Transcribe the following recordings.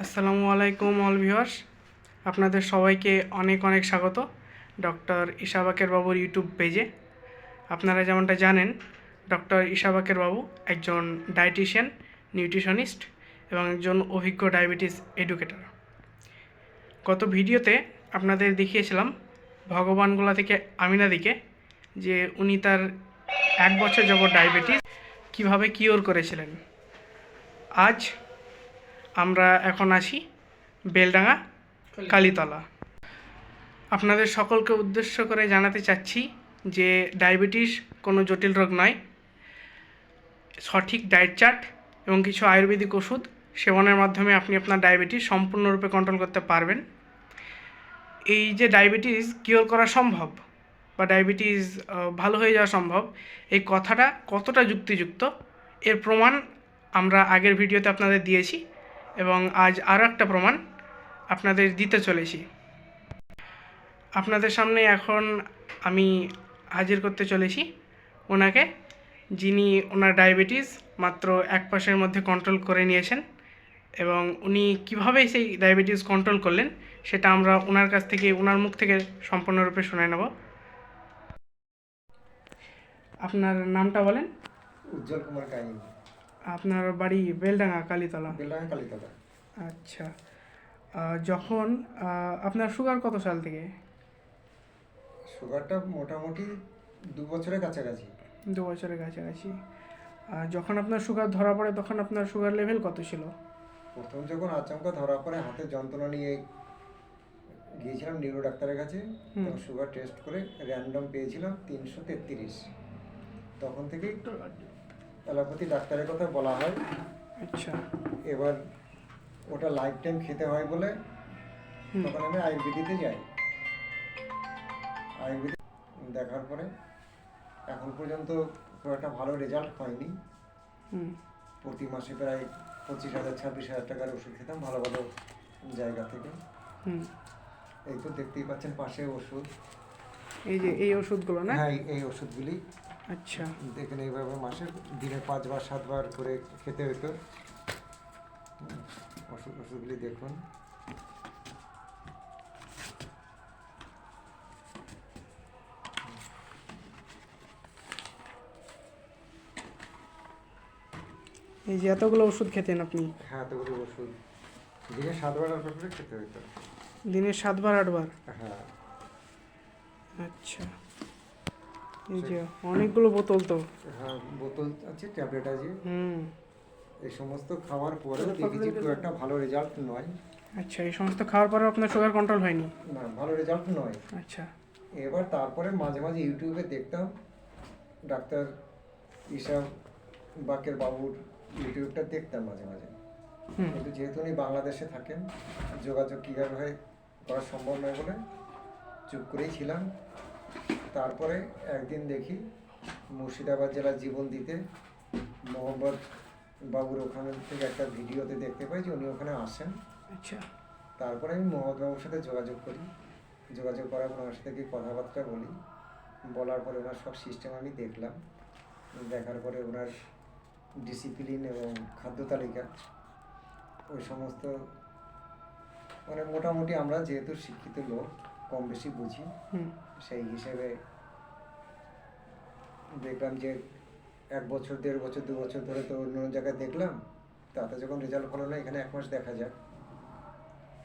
আসসালামু আলাইকুম all viewers. আপনাদের সবাইকে অনেক অনেক স্বাগত ডক্টর ইশাবাকের বাবুর ইউটিউব পেজে। আপনারা যেমনটা জানেন, ডক্টর ইশাবাকের বাবু একজন ডায়েটিশিয়ান, নিউট্রিশনিস্ট এবং একজন অভিজ্ঞ ডায়াবেটিস এডুকেটর। গত ভিডিওতে আপনাদের দেখিয়েছিলাম ভগবানগোলা থেকে আমিনাদিকে যে উনি তার এক বছর যাবত ডায়াবেটিস, কীভাবে কিওর করেছিলেন। আজ আমরা এখন আসি বেলডাঙ্গা কালীতলা। আপনাদের সকলকে উদ্দেশ্য করে জানাতে চাচ্ছি যে ডায়াবেটিস কোনো জটিল রোগ নয় সঠিক ডায়েট চার্ট এবং কিছু আয়ুর্বেদিক ওষুধ সেবনের মাধ্যমে আপনি আপনার ডায়াবেটিস সম্পূর্ণরূপে কন্ট্রোল করতে পারবেন। এই যে ডায়াবেটিস কিওর করা সম্ভব বা ডায়াবেটিস ভালো হয়ে যাওয়া সম্ভব এই কথাটা কতটা যুক্তিযুক্ত? এর প্রমাণ আমরা আগের ভিডিওতে আপনাদের দিয়েছি। এবং আজ আরও একটা প্রমাণ আপনাদের দিতে চলেছি। আপনাদের সামনে এখন আমি হাজির করতে চলেছি ওনাকে, যিনি ওনার ডায়াবেটিস মাত্র এক মাসের মধ্যে কন্ট্রোল করে নিয়েছেন এবং উনি কীভাবে সেই ডায়াবেটিস কন্ট্রোল করলেন সেটা আমরা ওনার কাছ থেকে, ওনার মুখ থেকে সম্পূর্ণরূপে শুনে নেব। আপনার নামটা বলেন। উজ্জ্বল কুমার কাহিনী। আপনার বাড়ি বেলডাঙ্গা কালীতলা? বেলায় কালীতলা। আচ্ছা। যখন আপনার সুগার কত সাল থেকে? সুগারটা মোটামুটি দু বছরের কাছাকাছি। দু বছরের কাছাকাছি। আর যখন আপনার সুগার ধরা পড়ে তখন আপনার সুগার লেভেল কত ছিল? প্রথম যখন আচমকা ধরা পড়ে হাতে যন্ত্রণা নিয়ে গিয়েছিলাম নিউরো ডাক্তারের কাছে হুম। তখন সুগার টেস্ট করে র্যান্ডম পেয়েছিলাম তিনশো তেত্রিশ। তখন থেকেই অ্যালোপ্যাথি ডাক্তারের কথা বলা হয়। আচ্ছা। এবার ওটা লাইফ টাইম খেতে হয় বলে। তখন আমি আয়ুর্বেদিতে যাই। আয়ুর্বেদিক দেখার পরে এখন পর্যন্ত খুব একটা ভালো রেজাল্ট হয়নি। প্রতি মাসে প্রায় পঁচিশ হাজার ছাব্বিশ হাজার টাকার ওষুধ খেতাম ভালো ভালো জায়গা থেকে। হুম। এই তো দেখতেই পাচ্ছেন পাশে ওষুধ। এই যে এই ওষুধগুলো না? হ্যাঁ এই ওষুধগুলি। আচ্ছা। দেখেন এইভাবে মাসে দিনে পাঁচবার সাতবার করে খেতে হতো ওষুধ ওষুধগুলি দেখুন। এই যে এতগুলো ওষুধ খেতেন আপনি? হ্যাঁ এতগুলি ওষুধ। দিনে সাতবার আটবার করে খেতে হতো দিনে সাতবার আটবার? হ্যাঁ। আচ্ছা। এই যে অনেকগুলো বোতল তো। হ্যাঁ বোতল আছে ট্যাবলেট আছে। হুম। এই সমস্ত খাওয়ার পরেও দেখেছি খুব একটা ভালো রেজাল্ট নয়। আচ্ছা এই সমস্ত খাওয়ার পরেও আপনার সুগার কন্ট্রোল হয়নি? না ভালো রেজাল্ট নয়। আচ্ছা। এবার তারপরে মাঝে মাঝে ইউটিউবে দেখতাম ডাক্তার ঈশা বাকের বাবুর ইউটিউবটা দেখতাম মাঝে মাঝে। হুম। কিন্তু যেহেতু উনি বাংলাদেশে থাকেন যোগাযোগ কীভাবে হয় করা সম্ভব নয় বলে চুপ করেই ছিলাম। তারপরে একদিন দেখি মুর্শিদাবাদ জেলার জীবন দিতে মোহাম্মদ বাবুর ওখানে থেকে একটা ভিডিওতে দেখতে পাই যে উনি ওখানে আসেন। আচ্ছা। তারপরে আমি মোহাম্মদ বাবুর সাথে যোগাযোগ করি। যোগাযোগ করার পর ওনার সাথে কি কথাবার্তা বলি। বলার পরে ওনার সব সিস্টেম আমি দেখলাম। দেখার পরে ওনার ডিসিপ্লিন এবং খাদ্য তালিকা ওই সমস্ত মানে মোটামুটি আমরা যেহেতু শিক্ষিত লোক কম বেশি বুঝি। হুম। সেই হিসেবে দেখলাম যে এক বছর দেড় বছর দু বছর ধরে তো অন্য জায়গায় দেখলাম। তাতে যখন রেজাল্ট ভালো না এখানে এক মাস দেখা যাক।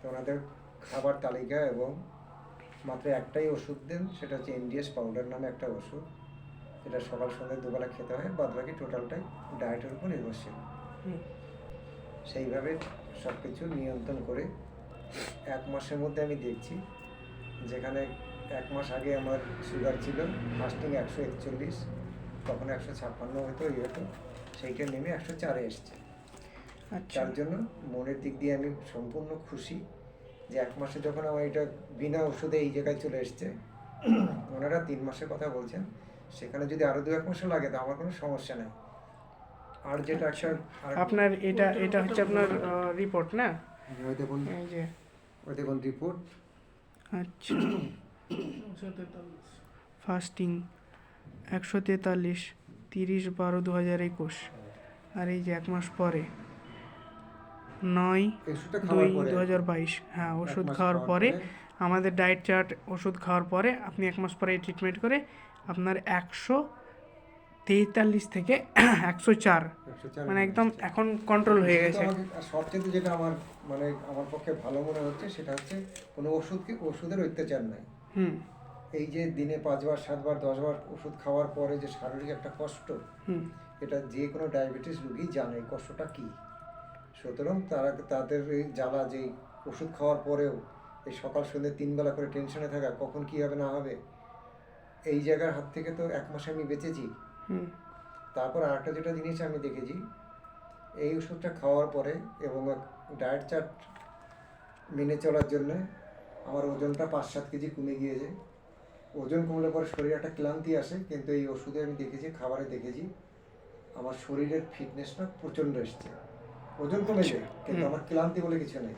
তো ওনাদের খাবার তালিকা এবং মাত্র একটাই ওষুধ দেন সেটা হচ্ছে এনডিএস পাউডার নামে একটা ওষুধ। যেটা সকাল সন্ধ্যে দুবেলা খেতে হয় বাদ বাকি টোটালটাই ডায়েটের উপর নির্ভরশীল। সেইভাবে সব কিছু নিয়ন্ত্রণ করে এক মাসের মধ্যে আমি দেখছি। যেখানে এক মাস আগে আমার সুগার ছিল ফাস্টিং একশো একচল্লিশ তখন একশো ছাপ্পান্ন হতো ইয়ে হতো সেইটা নেমে একশো চারে এসছে। আচ্ছা। তার জন্য মনের দিক দিয়ে আমি সম্পূর্ণ খুশি যে এক মাসে যখন আমার এটা বিনা ওষুধে এই জায়গায় চলে এসছে ওনারা তিন মাসের কথা বলছেন সেখানে যদি আরও দু এক মাসও লাগে তো আমার কোনো সমস্যা নেই। আর যেটা একটা আর- আপনার এটা এটা হচ্ছে আপনার রিপোর্ট না? ওই দেখুন। যে। ওই দেখুন রিপোর্ট আচ্ছা। ফাস্টিং একশো তেতাল্লিশ তিরিশ বারো দু হাজার একুশ। আর এই যে এক মাস পরে। নয় দুই দু হাজার বাইশ। হ্যাঁ ওষুধ খাওয়ার পরে। পরে। আমাদের ডায়েট চার্ট ওষুধ খাওয়ার পরে আপনি এক মাস পরে ট্রিটমেন্ট করে আপনার একশো তেতাল্লিশ থেকে একশো চার। 104 মানে একদম এখন কন্ট্রোল হয়ে গেছে। সবচেয়ে যেটা আমার মানে আমার পক্ষে ভালো মনে হচ্ছে সেটা হচ্ছে কোনো ওষুধকে ওষুধের অত্যাচার নাই। হুম। এই যে দিনে পাঁচবার সাতবার দশবার ওষুধ খাওয়ার পরে যে শারীরিক একটা কষ্ট হুম। এটা যে কোনো ডায়াবেটিস রোগী জানে এই কষ্টটা কী। সুতরাং তারা তাদের জ্বালা যে ওষুধ খাওয়ার পরেও এই সকাল সন্ধ্যে তিনবেলা করে টেনশনে থাকা কখন কী হবে না হবে এই জায়গার হাত থেকে তো এক মাসে আমি বেঁচেছি। তারপর আরেকটা যেটা জিনিস আমি দেখেছি এই ওষুধটা খাওয়ার পরে এবং ডায়েট চার্ট মেনে চলার জন্য আমার ওজনটা পাঁচ সাত কেজি কমে গিয়েছে। ওজন কমলে পরে শরীরে একটা ক্লান্তি আসে কিন্তু এই ওষুধে আমি দেখেছি খাবারে দেখেছি আমার শরীরের ফিটনেসটা প্রচণ্ড এসছে। ওজন কমে যায় কিন্তু আমার ক্লান্তি বলে কিছু নেই।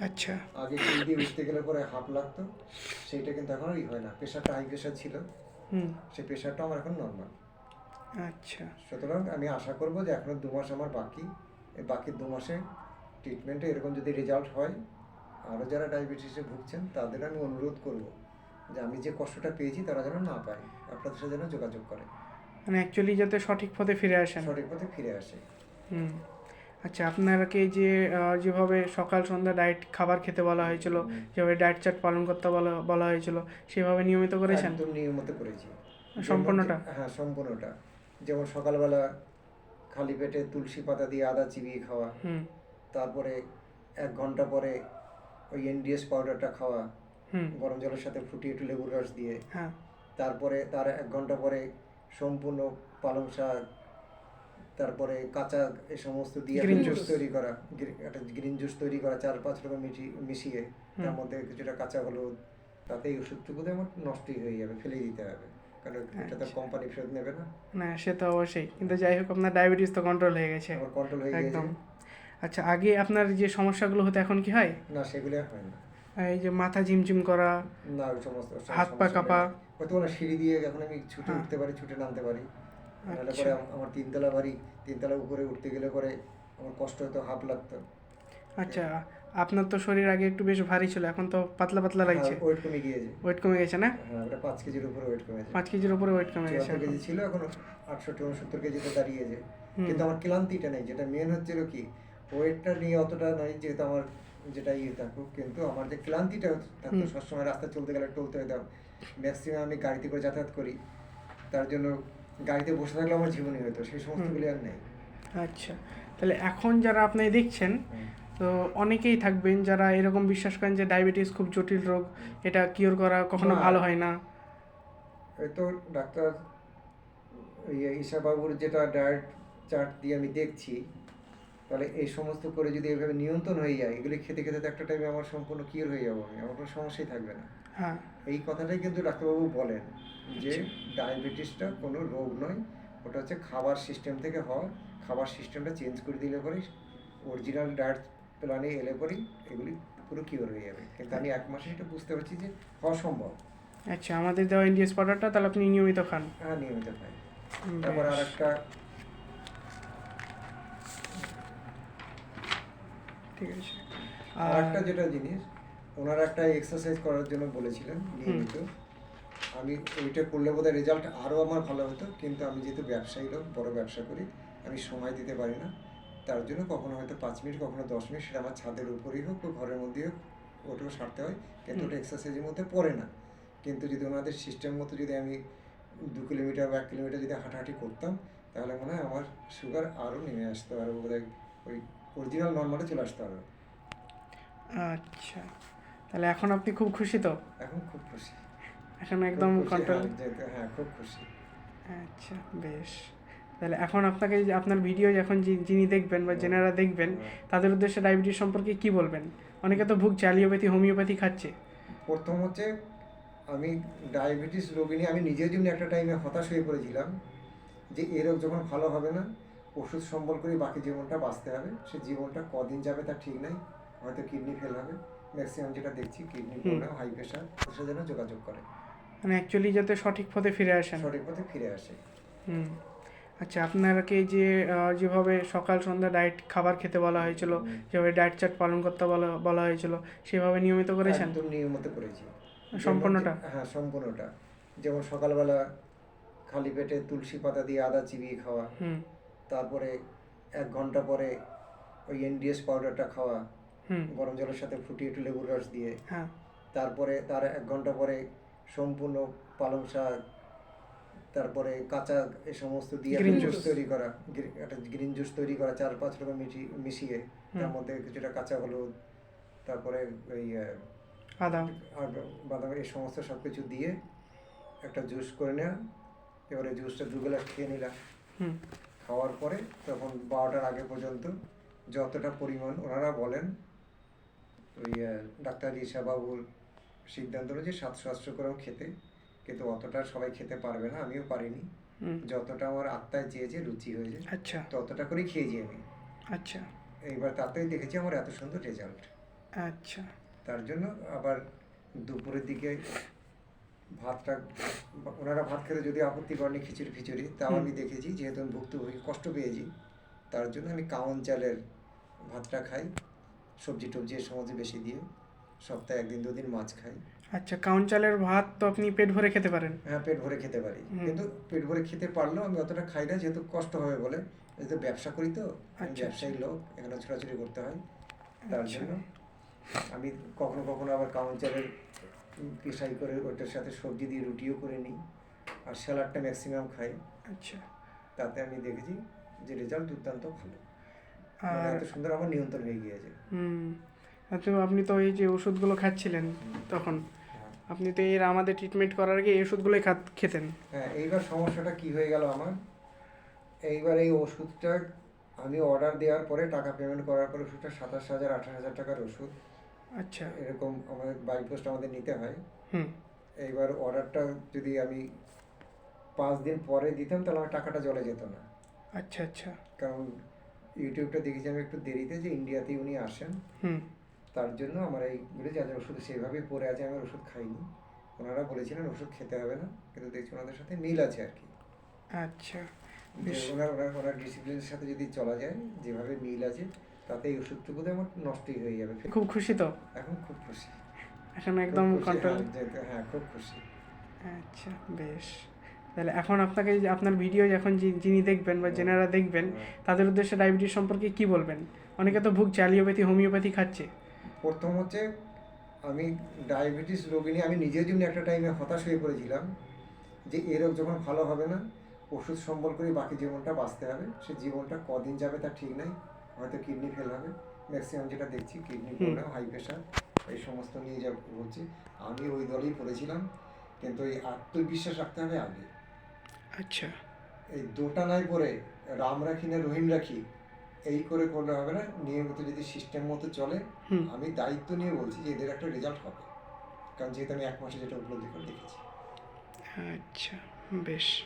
আচ্ছা। আগে সিঁড়ি দিয়ে উঠতে গেলে পরে হাফ লাগতো সেইটা কিন্তু এখন হয় না প্রেশারটা হাই প্রেশার ছিল। হুম। সেই প্রেশারটা আমার এখন নর্মাল আচ্ছা। সুতরাং আমি আশা করব যে এখনও দু মাস আমার বাকি। বাকি দু মাসে ট্রিটমেন্টে এরকম যদি রেজাল্ট হয় আরও যারা ডায়াবেটিসে ভুগছেন তাদের আমি অনুরোধ করব যে আমি যে কষ্টটা পেয়েছি তারা যেন না পায়। আপনাদের সাথে যেন যোগাযোগ করে। মানে অ্যাকচুয়ালি যাতে সঠিক পথে ফিরে আসেন। সঠিক পথে ফিরে আসে। হুম। আচ্ছা আপনাকে যে যেভাবে সকাল সন্ধ্যা ডায়েট খাবার খেতে বলা হয়েছিল যেভাবে ডায়েট চার্ট পালন করতে বলা বলা হয়েছিল সেভাবে নিয়মিত করেছেন? নিয়মিত করেছি। সম্পূর্ণটা? হ্যাঁ সম্পূর্ণটা। যেমন সকালবেলা খালি পেটে তুলসী পাতা দিয়ে আদা চিবিয়ে খাওয়া তারপরে এক ঘণ্টা পরে ওই এনডিএস পাউডারটা খাওয়া হুম। গরম জলের সাথে ফুটিয়ে একটু লেবুর রস দিয়ে। হ্যাঁ। তারপরে তার এক ঘণ্টা পরে সম্পূর্ণ পালং শাক তারপরে কাঁচা এ সমস্ত দিয়ে জুস তৈরি করা একটা গ্রিন জুস তৈরি করা চার পাঁচ রকম মিশিয়ে তার মধ্যে কিছুটা কাঁচা হলুদ তাতে এই ওষুধটুকু আমার নষ্টই হয়ে যাবে ফেলে দিতে হবে। কারণ এটা তো কোম্পানি ফেরত নেবে না। না সে তো অবশ্যই। কিন্তু যাই হোক আপনার ডায়াবেটিস তো কন্ট্রোল হয়ে গেছে। কন্ট্রোল হয়ে গেছে একদম। আচ্ছা আগে আপনার যে সমস্যাগুলো হতো এখন কি হয়? না সেগুলো হয় না। এই যে মাথা ঝিমঝিম করা না ওই সমস্ত হাত পা কাঁপা? হয়তো বলে সিঁড়ি দিয়ে এখন আমি ছুটে হ্যাঁ। উঠতে পারি ছুটে নামতে পারি। নাহলে আচ্ছা। পরে আমার তিনতলা বাড়ি তিনতলা উপরে উঠতে গেলে পরে আমার কষ্ট হতো হাফ লাগতো। আচ্ছা। আপনার তো শরীর আগে একটু বেশ ভারী ছিল এখন তো পাতলা পাতলা লাগছে। ওয়েট কমে গিয়েছে। ওয়েট কমে গেছে না? হ্যাঁ ওটা পাঁচ কেজির উপরে ওয়েট কমে গেছে। পাঁচ কেজির উপরে ওয়েট কমে গেছে। কেজি ছিল এখন আটষট্টি উনসত্তর কেজিতে দাঁড়িয়েছে। কিন্তু আমার ক্লান্তিটা নেই যেটা মেন হচ্ছিল কি ওয়েটটা নিয়ে অতটা নয় যেহেতু আমার যেটা ইয়ে থাকুক কিন্তু আমার যে ক্লান্তিটা থাকতো। সবসময় রাস্তা চলতে গেলে টলতে হতাম ম্যাক্সিমাম আমি গাড়িতে করে যাতায়াত করি তার জন্য গাড়িতে বসে থাকলে আমার জীবনী হতো সেই সমস্তগুলি আর নেই। আচ্ছা তাহলে এখন যারা আপনি দেখছেন তো অনেকেই থাকবেন যারা এরকম বিশ্বাস করেন যে ডায়াবেটিস খুব জটিল রোগ এটা কিওর করা কখনো ভালো হয় না। তো ডাক্তার ইয়ে ঈশাবাবুর যেটা ডায়েট চার্ট দিয়ে আমি দেখছি তাহলে এই সমস্ত করে যদি এভাবে নিয়ন্ত্রণ হয়ে যায় এগুলি খেতে খেতে তো একটা টাইমে আমার সম্পূর্ণ কিওর হয়ে যাব আমি আমার কোনো সমস্যাই থাকবে না। হ্যাঁ। এই কথাটাই কিন্তু ডাক্তারবাবু বলেন যে ডায়াবেটিসটা কোনো রোগ নয় ওটা হচ্ছে খাবার সিস্টেম থেকে হওয়া খাবার সিস্টেমটা চেঞ্জ করে দিলে পরে অরিজিনাল ডায়েট প্ল্যানে এলে পরেই এগুলি পুরো কিওর হয়ে যাবে। কিন্তু আমি এক মাসে সেটা বুঝতে পারছি যে অসম্ভব আচ্ছা আমাদের দেওয়া ইন্ডিয়াস পাউডারটা তাহলে আপনি নিয়মিত খান। হ্যাঁ নিয়মিত খাই। তারপর আর একটা ঠিক আছে। আর আর একটা যেটা জিনিস ওনারা একটা এক্সারসাইজ করার জন্য বলেছিলেন নিয়মিত। আমি ওইটা করলে বোধহয় রেজাল্ট আরও আমার ভালো হতো কিন্তু আমি যেহেতু ব্যবসায়ী লোক বড় ব্যবসা করি আমি সময় দিতে পারি না। তার জন্য কখনো হয়তো পাঁচ মিনিট কখনো দশ মিনিট সেটা আমার ছাদের উপরেই হোক বা ঘরের মধ্যেই হোক ওটাও সারতে হয়। কিন্তু ওটা এক্সারসাইজের মধ্যে পড়ে না। কিন্তু যদি ওনাদের সিস্টেম মতো যদি আমি দু কিলোমিটার বা এক কিলোমিটার যদি হাঁটাহাঁটি করতাম তাহলে মনে হয় আমার সুগার আরও নেমে আসতে পারবে বোধহয় ওই অরিজিনাল নর্মালে চলে আসতে পারবে। আচ্ছা। তাহলে এখন আপনি খুব খুশি তো? এখন খুব খুশি। এখন একদম কন্ট্রোল হ্যাঁ, হ্যাঁ খুব খুশি। আচ্ছা বেশ। তাহলে এখন আপনাকে আপনার ভিডিও যখন যি- যিনি দেখবেন বা যেনারা দেখবেন তাদের উদ্দেশ্যে ডায়াবেটিস সম্পর্কে কি বলবেন? অনেকে তো ভুগছে অ্যালিওপ্যাথি হোমিওপ্যাথি খাচ্ছে। প্রথম হচ্ছে আমি ডায়াবেটিস রোগী নিয়ে আমি নিজের জন্য একটা টাইমে হতাশ হয়ে পড়েছিলাম যে এ রোগ যখন ভালো হবে না ওষুধ সম্বল করে বাকি জীবনটা বাঁচতে হবে। সে জীবনটা কদিন যাবে তার ঠিক নাই হয়তো কিডনি ফেল হবে। ম্যাক্সিমাম যেটা দেখছি কিডনি প্রবলেম হাই প্রেশার সে যেন যোগাযোগ করে। মানে অ্যাকচুয়ালি যাতে সঠিক পথে ফিরে আসেন। সঠিক পথে ফিরে আসে। হুম। আচ্ছা আপনাকে যে যেভাবে সকাল সন্ধ্যা ডায়েট খাবার খেতে বলা হয়েছিল যেভাবে ডায়েট চার্ট পালন করতে বলা বলা হয়েছিল সেভাবে নিয়মিত করেছেন? একদম নিয়মিত করেছি। সম্পূর্ণটা? হ্যাঁ সম্পূর্ণটা। যেমন সকালবেলা খালি পেটে তুলসী পাতা দিয়ে আদা চিবিয়ে খাওয়া হুম। তারপরে এক ঘণ্টা পরে ওই এনডিএস পাউডারটা খাওয়া হুম। গরম জলের সাথে ফুটিয়ে একটু লেবুর রস দিয়ে হ্যাঁ। তারপরে তার এক ঘণ্টা পরে সম্পূর্ণ পালং শাক তারপরে কাঁচা এ সমস্ত দিয়ে Green জুস তৈরি করা একটা গ্রিন জুস তৈরি করা চার পাঁচ রকম মিশি মিশিয়ে তার মধ্যে কিছুটা কাঁচা হলুদ তারপরে ওই আর বাদাম এই সমস্ত সব কিছু দিয়ে একটা জুস করে নেওয়া এবারে জুসটা দু গ্লাস খেয়ে নিলাম। খাওয়ার পরে তখন বারোটার আগে পর্যন্ত যতটা পরিমাণ ওনারা বলেন ওই ডাক্তার ঈশা বাবুর সিদ্ধান্ত অনুযায়ী সাতশো আটশো করেও খেতে। কিন্তু অতটা সবাই খেতে পারবে না আমিও পারিনি। যতটা আমার আত্মায় চেয়েছে রুচি হয়েছে আচ্ছা। ততটা করেই খেয়েছি আমি। আচ্ছা। এইবার তাতেই দেখেছি আমার এত সুন্দর রেজাল্ট আচ্ছা। তার জন্য আবার দুপুরের দিকে ভাতটা ওনারা ভাত খেতে যদি আপত্তি করেনি খিচুড়ি ফিচুড়ি তাও আমি দেখেছি যেহেতু আমি ভুক্তভোগী কষ্ট পেয়েছি তার জন্য আমি কাউন চালের ভাতটা খাই সবজি টবজি এর সমস্ত বেশি দিয়ে। সপ্তাহে একদিন দুদিন মাছ খাই। আচ্ছা কাউন চালের ভাত তো আপনি পেট ভরে খেতে পারেন। হ্যাঁ পেট ভরে খেতে পারি। কিন্তু পেট ভরে খেতে পারলেও আমি অতটা খাই না যেহেতু কষ্ট হবে বলে। যেহেতু ব্যবসা করি তো আচ্ছা, ব্যবসায়ী লোক এখানে ছোটাছুটি করতে হয়। তার আচ্ছা। জন্য আমি কখনো কখনো আবার কাউন চালের পিসাই করে ওটার সাথে সবজি দিয়ে রুটিও করে নিই। আর স্যালাডটা ম্যাক্সিমাম খাই। আচ্ছা। তাতে আমি দেখেছি যে রেজাল্ট দুর্দান্ত ভালো। মানে আর এত সুন্দর আমার নিয়ন্ত্রণ হয়ে গিয়েছে হুম। আচ্ছা আপনি তো এই যে ওষুধগুলো খাচ্ছিলেন তখন। হ্যাঁ। আপনি তো এর আমাদের ট্রিটমেন্ট করার আগে এই ওষুধগুলোই খাত- খেতেন। হ্যাঁ এইবার সমস্যাটা কি হয়ে গেল আমার? এইবার এই ওষুধটা আমি অর্ডার দেওয়ার পরে টাকা পেমেন্ট করার পরে ওষুধটা সাতাশ হাজার আঠাশ হাজার টাকার ওষুধ। আচ্ছা। এরকম আমাদের বাই পোস্ট আমাদের নিতে হয়। হুম। এইবার অর্ডারটা যদি আমি পাঁচ দিন পরে দিতাম তাহলে আমার টাকাটা জলে যেত না। আচ্ছা আচ্ছা। কারণ ইউটিউবটা দেখেছি আমি একটু দেরিতে যে ইন্ডিয়াতে উনি আসেন। হুম। তার জন্য আমার এইগুলো যাদের ওষুধ সেভাবেই পড়ে আছে আমি ওষুধ খাইনি। ওনারা বলেছিলেন ওষুধ খেতে হবে না কিন্তু দেখছি ওনাদের সাথে মিল আছে আর কি। আচ্ছা। ওনার ওনার ওনার ডিসিপ্লিনের সাথে যদি চলা যায় যেভাবে মিল আছে তাতে এই ওষুধটুকু তো আমার নষ্টই হয়ে যাবে। খুব খুশি তো? এখন খুব খুশি। এখন একদম কন্ট্রোল হ্যাঁ, হ্যাঁ খুব খুশি। আচ্ছা বেশ। তাহলে এখন আপনাকে আপনার ভিডিও যখন যি- যিনি দেখবেন বা যেনারা দেখবেন তাদের উদ্দেশ্যে ডায়াবেটিস সম্পর্কে কি বলবেন? অনেকে তো ভুগছে অ্যালিওপ্যাথি হোমিওপ্যাথি খাচ্ছে। প্রথম হচ্ছে আমি ডায়াবেটিস রোগী নিয়ে আমি নিজের জন্য একটা টাইমে হতাশ হয়ে পড়েছিলাম যে এ রোগ যখন ভালো হবে না ওষুধ সম্বল করে বাকি জীবনটা বাঁচতে হবে। সে জীবনটা কদিন যাবে তার ঠিক নাই হয়তো কিডনি ফেল হবে। ম্যাক্সিমাম যেটা দেখছি কিডনি প্রবলেম হাই প্রেশার এই সমস্ত নিয়ে যা হচ্ছে। আমি ওই দলেই পড়েছিলাম কিন্তু এই আত্মবিশ্বাস রাখতে হবে আগে। আচ্ছা। এই দুটা নাই করে রাম রাখি না রহিম রাখি এই করে করলে হবে না নিয়মিত যদি সিস্টেম মতো চলে আমি দায়িত্ব নিয়ে বলছি যে এদের একটা রেজাল্ট হবে। কারণ যেহেতু আমি এক মাসে যেটা উপলব্ধি করে দেখেছি। আচ্ছা বেশ।